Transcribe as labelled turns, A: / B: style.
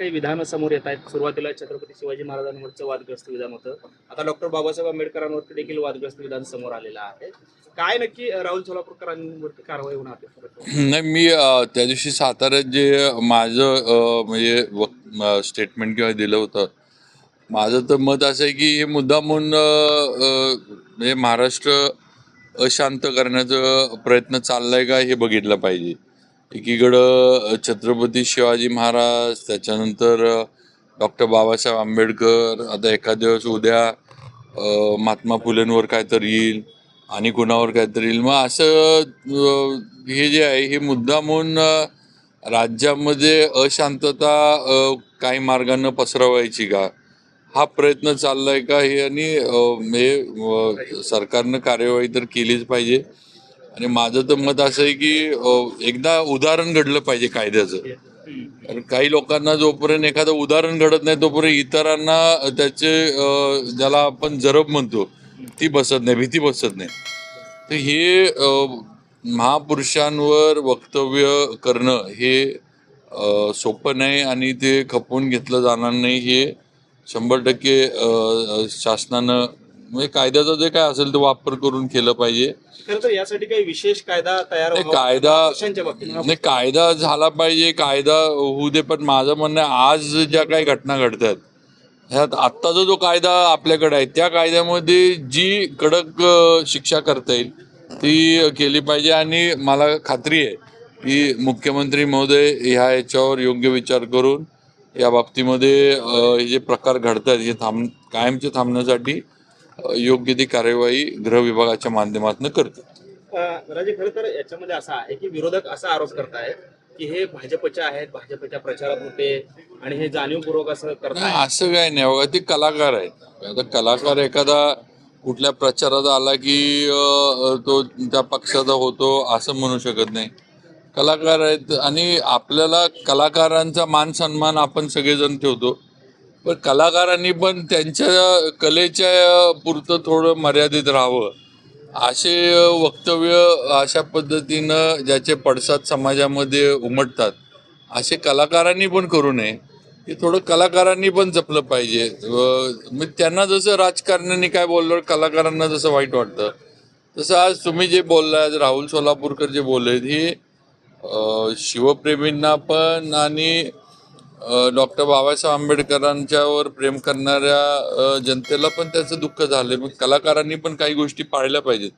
A: काही विधानं समोर येत आहेत. सुरुवातीला छत्रपती शिवाजी महाराजांवरचं वादग्रस्त विधान होतं. आता डॉक्टर बाबासाहेब आंबेडकरांवरती देखील वादग्रस्त विधान समोर आलेलं आहे. काय नक्की राहुल सोलापूरकरांवरती कारवाई होणार आहे?
B: नाही मी त्या दिवशी साताऱ्यात जे माझं म्हणजे स्टेटमेंट किंवा दिलं होतं माझं तर मत असं आहे की हे मुद्दा म्हणून म्हणजे महाराष्ट्र अशांत करण्याचा प्रयत्न चाललाय का हे बघितलं पाहिजे. एकीकडं छत्रपती शिवाजी महाराज त्याच्यानंतर डॉक्टर बाबासाहेब आंबेडकर आता एखाद्या दिवस उद्या महात्मा फुलेंवर काहीतरी येईल आणि कुणावर काहीतरी येईल. मग असं हे जे आहे हे मुद्दा म्हणून राज्यामध्ये अशांतता काही मार्गानं पसरवायची का? हा प्रयत्न चाललाय का? हे आणि हे सरकारनं कार्यवाही तर केलीच पाहिजे. आणि माझं तर मत असं आहे की एकदा उदाहरण घडलं पाहिजे कायद्याचं. कारण काही लोकांना जोपर्यंत एखादं उदाहरण घडत नाही तोपर्यंत इतरांना त्याचे ज्याला आपण जरब म्हणतो ती बसत नाही भीती बसत नाही. तर हे महापुरुषांवर वक्तव्य करणं हे सोपं नाही आणि ते खपवून घेतलं जाणार नाही हे शंभर टक्के शासनानं म्हणजे कायद्याचा जे काय असेल तो वापर करून केलं पाहिजे.
A: खरं तर यासाठी काही विशेष कायदा तयार
B: नाही,
A: व्हावा
B: कायदा
A: बाबतीत.
B: नाही कायदा झाला पाहिजे कायदा होऊ दे पण माझं म्हणणं आहे आज ज्या काही घटना घडतात ह्यात आत्ताचा जो कायदा आपल्याकडे आहे त्या कायद्यामध्ये जी कडक अ, शिक्षा करता येईल ती केली पाहिजे. आणि मला खात्री आहे की मुख्यमंत्री महोदय ह्या याच्यावर योग्य विचार करून या बाबतीमध्ये अ, हे जे प्रकार घडतात हे थांब कायमचे थांबण्यासाठी योग्य ती कार्यवाही गृह विभागाच्या माध्यमातून करते.
A: अं, राजे खरं तर याच्यामध्ये असा आहे की विरोधक असा आरोप करतायत की हे भाजपचे आहेत भाजपच्या प्रचारात होते आणि हे जाणीवपूर्वक असं
B: नाही
A: करताय
B: असं काय नाही. बघा ते कलाकार आहेत. आता कलाकार एखादा कुठल्या प्रचारात आला की तो त्या पक्षाचा होतो असं म्हणू शकत नाही. कलाकार आहेत आणि आपल्याला कलाकारांचा मान सन्मान आपण सगळेजण ठेवतो. पण कलाकारांनी पण त्यांच्या कलेच्या पुरतं थोडं मर्यादित राहावं. असे वक्तव्य अशा पद्धतीनं ज्याचे पडसाद समाजामध्ये उमटतात असे कलाकारांनी पण करू नये. हे थोडं कलाकारांनी पण जपलं पाहिजे. मी त्यांना जसं राजकारण्यांनी काय बोललं कलाकारांना जसं वाईट वाटतं तसं आज तुम्ही जे बोललाय राहुल सोलापूरकर जे बोलले हे शिवप्रेमींना पण आणि डॉक्टर बाबासाहेब आंबेडकरांच्यावर प्रेम करणाऱ्या जनतेला पण त्याचं दुःख झालं मग कलाकारांनी पण काही गोष्टी पाळल्या पाहिजेत.